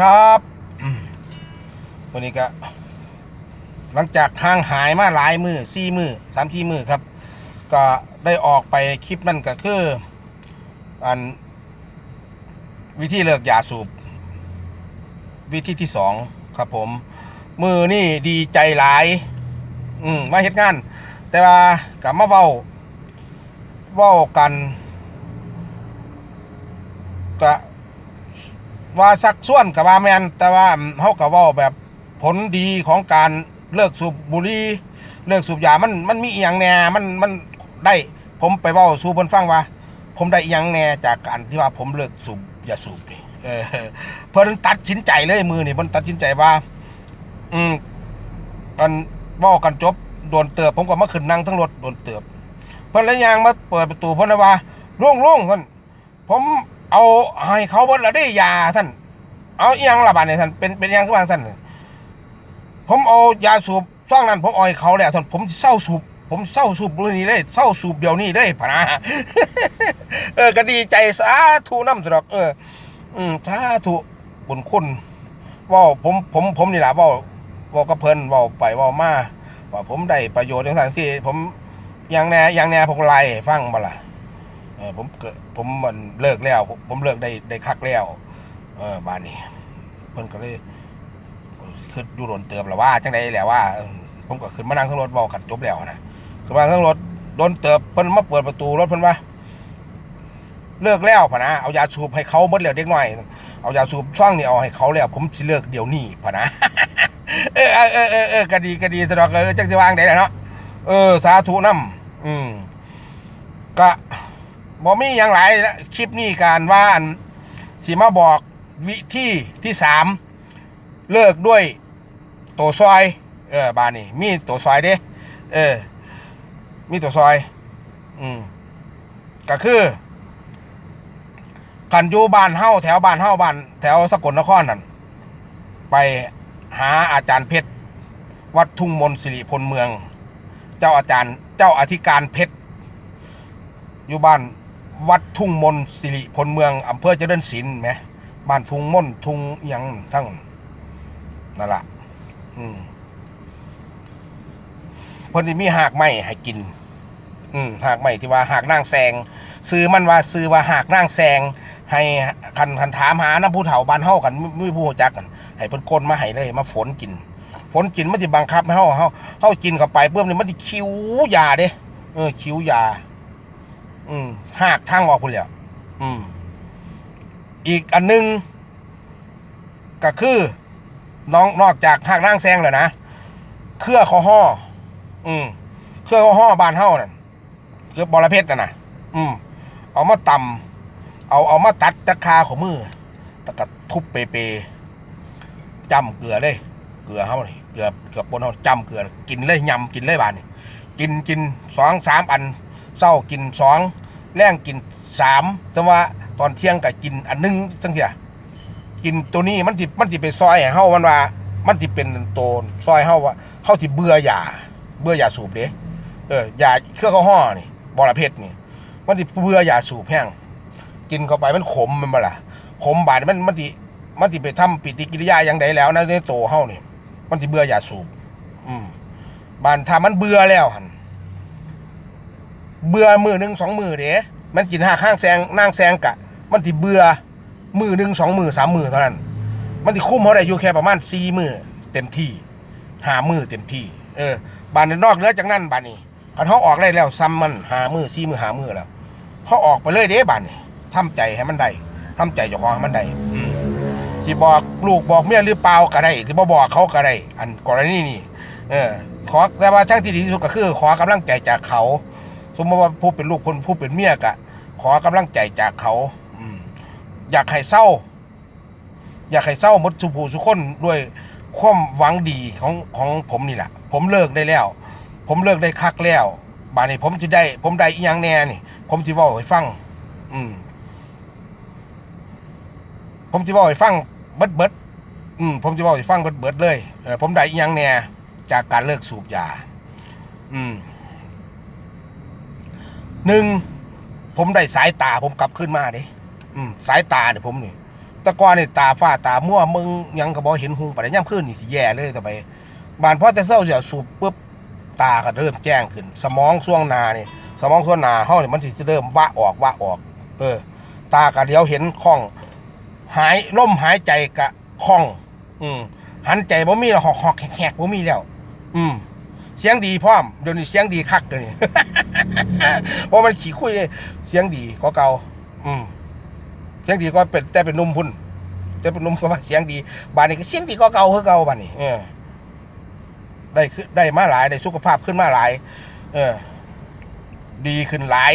ครับวันนี้ก็ หลังจากห่างหายมาหลายมือสี่มือสามสี่มือครับ ก็ได้ออกไปคลิปนั่นก็คือ อัน วิธีเลิกยาสูบ วิธีที่สองครับผม มือนี่ดีใจหลาย อืมมาเฮ็ดงาน แต่ว่ากับมาเว้าเว้ากันก็ ว่าสักส่วนกับว่าแมนแต่ว่าเฮากับว่าแบบผลดีของการเลิกสูบบุหรี่เลิกสูบยามันมันมีอหย่างแน่มันมันได้ผมไปเว้าสู่เพิ่นฟังว่า ผมได้อหย่างแน่จากการที่ว่าผมเลิกสูบยาสูบนี่เออเพิ่นตัดสินใจเลยมือนี่เพิ่นตัดสินใจว่า อืมกันเว้ากันจบโดนเติบผมก็มาขึ้นนั่งทั้งรถโดนเติบเพิ่นเลยยางมาเปิดประตูเพิ่นว่าลุงลุงท่นผม เอาให้เขาเบิดแล้วได้ยาท่านเอาอียังละบาดเนี่ยท่านเป็นเป็นอิหยังคือว่าท่านผมเอายาสูบซ่องนั้นผมอาให้เขาแล้วท่านผมเศร้าสูบผมเศร้าสูบเรื่องนี้เลยเศร้าสูบเดี๋ยวนี้เลยพะนะเออก็ดีใจสาธุน้ำสดอก เออ อืมสาธุบุญคุณว่าผมผมผมนี่แหละว่าว่ากับเพิ่นว่าไปว่ามาว่าผมได้ประโยชน์อย่างสังสิผมอย่างแน่อย่างแน่ผมไล่ฟังบ่ล่ะ เออผมเกิดผมมันเลิกแล้วผมผมเลิกได้ได้คักแล้ว เออบ้านนี้เพิ่นก็เลยคือดูโดนเติมแล้วว่าจังไดแหละว่า ผมก็ขึ้นมานั่งทั้งรถเว้ากันจบแล้วนะขึ้นมานั่งทั้งรถโดนเติบเพิ่นมาเปิดประตูรถเพิ่นว่าเลิกแล้วพะนะเอายาสูบให้เขาเบิดแล้วเด็กหน้อย เอายาสูบช่องนี่เอาให้เขาแล้ว ผมสิเลิกเดี๋ยวนี้พะนะเออเออเออเออก็ดีก็ดีสะดอกเออจังสิวางได้แหละเนาะเออสาธุน้ำอืมก็ บ่มีอย่างไรนะคลิปนี้การว่าอันสิมาบอกวิธีที่สามเลิกด้วยตัวซอย เออบานนี่มีตัวซอยเด้เออ มีตัวซอย อืมก็คือขันยูบ้านเฮาแถวบ้านเฮาบ้านแถวสกลนครนั่นไปหาอาจารย์เพชร วัดทุ่งมนสิริพลเมือง เจ้าอาจารย์เจ้าอธิการเพชรอยู่บ้าน วัดทุ่งมนสิริพลเมืองอำเภอเจริญศิลป์ไหมบ้านทุ่งมนทุ่งยังทั้งนั่นละอืมเพิ่นสิมีหากไม้ให้กิน อืมหากไม้ที่ว่าหากนางแซงซื้อมันว่าซื้อว่าหากนางแซงให้คันคันถามหาน้ำผู้เฒ่าบ้านเฮากันไม่ผู้จักกัน ให้เพิ่นกลนมาให้เลย มาฝนกิน ฝนกินมันจะบังคับให้เฮาเฮาเฮากินเข้าไปเพิ่มนี่มันจะคิ้วยาเด้เออคิ้วยา อืมหากทางออกพุ่นแล้วอืม อีกอันหนึง ก็คือ น้องนอกจากหากนางแซงแล้วนะ เครือคอห่ออืม เครือคอห่อบานเฮานั่นเครือบอระเพ็ดน่ะนะอืม เอามาตำเอาเอามาตัดตะคาของมือแล้วก็ทุบเปเปจำเกลือเลยเกลือเฮานี่เกลือเกลือปนเฮาจำเกลือ กินเลยยำกินเลยบานนี่กินกินสองสามอัน เศร้ากินสองแรงกินสามแต่ว่าตอนเที่ยงก็กินอันหนึงจังเสียกินตัวนี้มันสิมันสิไปซอยให้เฮามันว่า มันสิเป็นตัวซอยเฮาว่าเฮาสิเบื่อยาเบื่อยาสูบเด้เออยาเครื่องเขาห่อนี่บอระเพ็ดนี่มันสิเบื่อยาสูบแห้งกินเข้าไปมันขมมันบ่ล่ะขมบาดมันมันสิมันสิไปทำปฏิกิริยาอย่างใดแล้วนะในโตเฮานี่มันสิเบื่อยาสูบอืมบานถ้ามันเบื่อแล้วหัน เบื่อมือหนึ่งสองมือเด้มันกินห้าข้างแซงนั่งแซงกะ มันสิเบื่อมือหนึ่งสองมือสามมือเท่านั้น มันสิคุ้มเขาได้อยู่แค่ประมาณสี่มือเต็มที่หามือเต็มที่ เออบานนอกเหนือจากนั้นบานนี้คันเขาออกได้แล้วซ้ำมันหามือสี่มือหามือแล้วเขาออกไปเลยเด้บานนี้ทำใจให้มันได้ทำใจเจ้าของให้มันได้สิบอกลูกบอกเมียหรือเปล่าก็ได้หรือบ่บอกเขาก็ได้อันกรณีนี้เออขอแต่ว่าช่างที่ดีที่สุดก็คือ ขอกำลังใจจากเขา มมติว่าผู้เป็นลูกคนผู้เป็นเมียกะ ขอกำลังใจจากเขาอืมอยากให้เศร้า อยากให้เศร้าหมดสุภูสุคนด้วยความหวังดีของของผมนี่แหละผมเลิกได้แล้ว ผมเลิกได้คักแล้วบานนี้ผมจะได้ ผมได้อีหยังแน่นี่ ผมจะบอกให้ฟัง อืม ผมจะบอกให้ฟังเบิดเบิดอืมผมจะบอกให้ฟังเบิดเบิดเลยเออผมได้อิหยังแน่จากการเลิกสูบยา อืม หนึ่งผมได้สายตาผมกลับขึ้นมาเด้สายตาเนี่ยผมนี่ตะกอนนี่ยตาฝ้าตามั่วมึงยังก็บ่เห็นหุงปานใดย่ำคืนนี่สิแย่เลยต่อไปบานพ่อแต่เช้าเสียสูบปุ๊บตาก็เริ่มแจ้งขึ้น สมองช่วงน้านี่สมองส่วนหน้าเนี่มันสิเริ่มวะออกวะออก เออ ตาก็เดี๋ยวเห็นคล่อง หายลมหายใจกะคล่อง อืมหันใจบ่มีแล้วหอกหอกแขกบ่มีแล้ว อืม เสียงดีพร้อมเดี๋ยวนี้เสียงดีคักเดี๋ยวนี้ เพราะมันขี้คุยเลยเสียงดีกว่าเก่า อืมเสียงดีก็เป็นแต่เป็นนุ่มพุ่น แต่เป็นนุ่มก็ว่าเสียงดีบานนี้ก็เสียงดีก็เก่าคือเก่าบานนี้เออได้ขึ้นได้มาหลายได้สุขภาพขึ้นมาหลาย เออ ดีขึ้นหลาย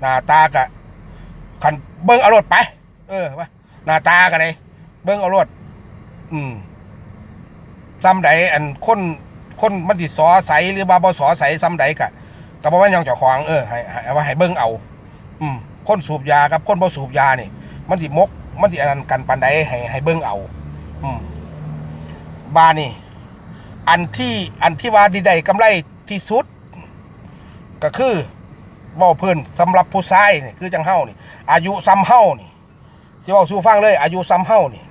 หน้าตากะคันเบิ้งเอารถไป เออว่าหน้าตากันเลยเบิ้งเอารถอืมซ้ำใดอันคน คนมันติสอใสหรือบาบอสอใสซ้ำใดกะกับว่ายังเจ้าของเออให้ให้ว่าให้เบิ้งเอา อืมคนสูบยากับคนบ่สูบยานี่ มันสิมก มันสิอันนั้นกันปันใดให้ให้เบิ้งเอา อืมบานี่ อันที่อันที่ว่าดีได้กำไรที่สุด ก็คือว้าเพิ่นสำหรับผู้ชายนี่คือจังเฮานี่ อายุซ้ำเฮานี่สิเว้าสู่ฟังเลย อายุซ้ำเฮานี่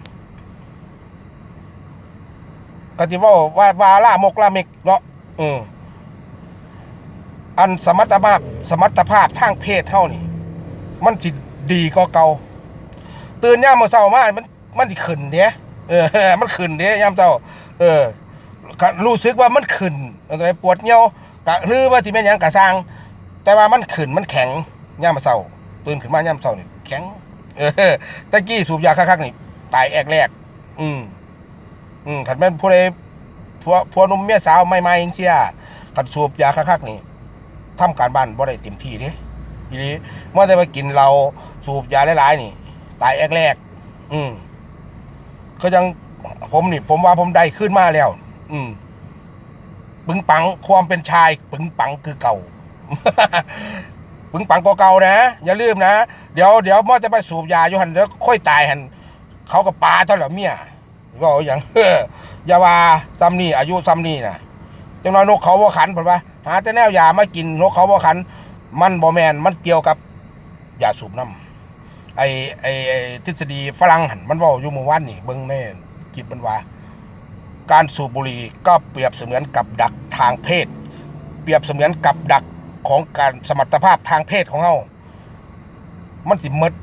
ก็สิเว้าว่าว่าลามกลาเมกเนาะอืมอันสมรรถภาพสมรรถภาพทางเพศเฮานี่มันสิดีกว่าเก่าตื่นยามะเช้ามามันมันสิขึ้นเด้เออ มันขึ้นเด้ยามเช้าเออรู้สึกว่ามันขึ้นอาไปปวดเหี่ยวกะหรือว่าสิแม่นยังกะสร้าง แต่ว่ามันขึ้นมันแข็งย่ามมาเศร้าตื่นขึ้นมาย่ามเศร้านี่แข็ง เออตะกี้สูบยาคักๆนี่ตายแอกแรก อืม อืมขันแม่นผู้ใดผัวผัวหนุ่มเมียสาวใหม่ๆจังเชี่ยขันสูบยาคักๆนี่ทำการบ้านบ่ได้เต็มที่เด้ทีนี้เมื่อจะไปกินเราสูบยาหลายๆนี่ ตายแอกแรก อืมก็ยังผมนี่ ผมว่าผมได้ขึ้นมาแล้ว อืมปึงปังความเป็นชาย ปึงปังคือเก่า ปึงปังกว่าเก่านะ อย่าลืมนะ เดี๋ยวเดี๋ยวมอจะไปสูบยาอยู่หันเดี๋ยวค่อยตายหันเขาก็ปาเท่าไหร่เมีย ก็อย่างยาวาซ้ำนี่อายุซ้ำนี่นะจังน้อยนกเขาบ่ขันเพิ่นว่าหาแต่แนวยามากินนกเขาบ่ขัน มันบ่แมนมันเกี่ยวกับยาสูบน้ำไอไอไอทฤษฎีฝรั่งหันมันว่าอยู่เมื่อวานนี่เบิ่งแน่คิดมันว่า การสูบบุหรี่ก็เปรียบเสมือนกับดักทางเพศ เปรียบเสมือนกับดักของการสมรรถภาพทางเพศของเฮามันสิมด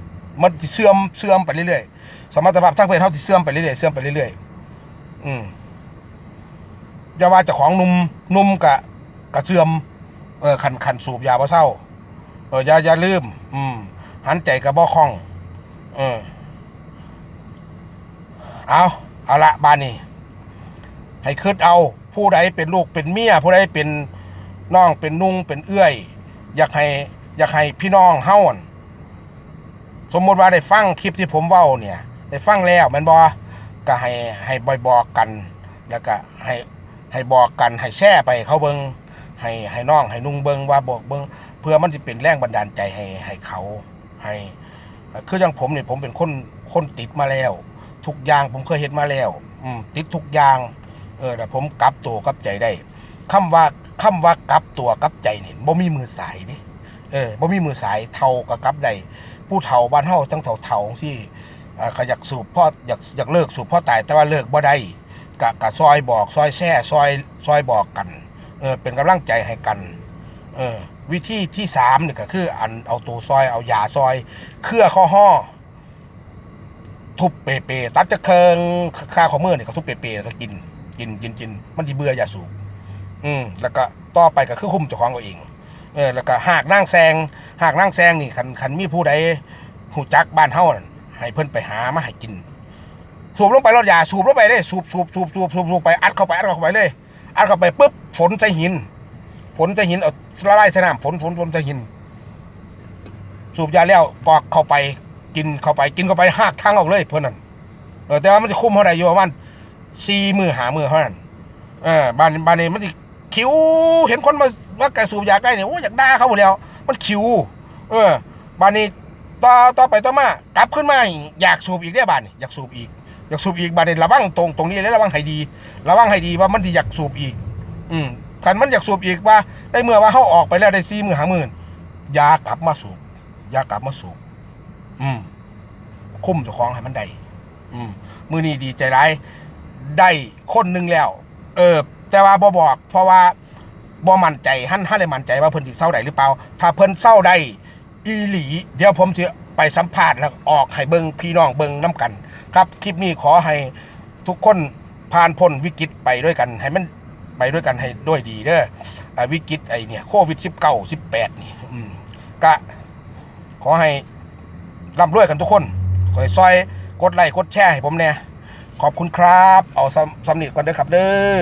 มันสิเสื่อมเสื่อมไปเรื่อยๆ สมรรถภาพทางเพศเฮาสิเสื่อมไปเรื่อยๆเสื่อมไปเรื่อยๆอืมอย่าว่าจ้าของนุ่มนุ่มกะกะเสื่อมเออคันคันสูบยาบ่เศร้าเอออย่าอย่าลืม อืมหันใจกะบ่คล่องเออเอาเอาละบานนี้ ให้คิดเอา ผู้ใดเป็นลูกเป็นเมียผู้ใดเป็นน้องเป็นนุ่งเป็นเอื้อย อยากให้ อยากให้พี่น้องเฮ้าอั่น สมมติว่าได้ฟังคลิปที่ผมเว้าเนี่ยได้ฟังแล้วมันบอก็ให้ให้บอยบอกกัน แล้วก็ให้ให้บอกกันให้แชร์ไปเขาเบิงให้ให้น้องให้นุ่งเบิงว่าบอกเบิงเพื่อมันจะเป็นแรงบันดาลใจให้ให้เขาให้คืออย่างผมเนี่ยผมเป็นคนคนติดมาแล้ว ทุกอย่างผมเคยเห็นมาแล้วอืมติดทุกอย่างเออแต่ผมกลับตัวกลับใจได้คำว่าคำว่ากลับตัวกลับใจเนี่ยบ่มีมือสายนี่เออบ่มีมือสายเท่ากับกลับได้ ผู้เฒ่าบ้านเฮาจังเฒ่าๆที่อ่าก็อยากสูบพ่ออยากอยากเลิกสูบพ่อตายแต่ว่าเลิกบ่ได้กะกะซอยบอกซอยแช่ซอยซอยบอกกันเออเป็นกำลังใจให้กันเออวิธีที่สามนี่ก็คือ อันเอาตัวซอยเอายาซอย เครือข้อห่อทุบเปเปตัดจะเคิงค่าของมือเนี่ยก็ทุบเปเปแล้วก็กินกินกินกินมันที่เบื่ออยาสูบอืมแล้วก็ต่อไปก็คือคุมเจ้าของตัวเอง เออแล้วก็หากนั่งแซง หากนั่งแซงนี่คันคันมีผู้ใดหูจักบ้านเฮานั่นให้เพิ่นไปหามาให้กิน สูบลงไปรถยาสูบลงไปเลยสูบสูบสูบสูบสูบสูบไปอัดเข้าไปอัดเข้าไปเลยอัดเข้าไปปุ๊บฝนใส่หิน ฝนใส่หินเอาละลายใส่น้ำฝนฝนฝนใส่หิน สูบยาแล้วกอกเข้าไปกินเข้าไปกินเข้าไปหักทางออกเลยเพื่อนนั่นเออแต่ว่ามันจะคุ้มเท่าไหร่อยู่ประมาณสี่มือหามือเท่านั้นเออบานบานนี้มันจะคิวเห็นคนมาว่าแกสูบยาใกล้เนี่ยโอ้อยากด่าเขาหมดแล้ว มันคิว เออบานนี้ต่อต่อไปต่อมากลับขึ้นมาอยากสูบอีกได้อบานนี้อยากสูบอีก อยากสูบอีกบานนี้ระวังตรงตรงนี้เลยระวังให้ดี ระวังให้ดีว่ามันที่อยากสูบอีก อืมคันมันอยากสูบอีกว่า ได้เมื่อว่าเขาออกไปแล้วได้สี่มือหามื่นอยากลับมาสูบอยากลับมาสูบอืมคุ้มเจ้าของให้มันได้อืมมือนี้ดีใจร้ายได้คนหนึ่งแล้ว เออ แต่ว่าบ่บอก เพราะว่า บ่มั่นใจหันหันเลยมั่นใจว่าเพิ่นสิเศร้าได้หรือเปล่า ถ้าเพิ่นเศร้าได้อีหลี เดี๋ยวผมจะไปสัมภาษณ์แล้วออกให้เบิงพี่น้องเบิงน้กัน ครับคลิปนี้ขอให้ทุกคนผ่านพ้นวิกฤตไปด้วยกันให้มันไปด้วยกันให้ด้วยดีเด้ออวิกฤตไอเนี่ยโควิดสิบเก้าสิบแปดนี่อืมก็ขอให้ร่ำรวยกันทุกคน ขอให้ซอยกดไลค์กดแชร์ให้ผมเนี่ยขอบคุณครับ เอาสำสำเนียงกันเด้อครับเด้อ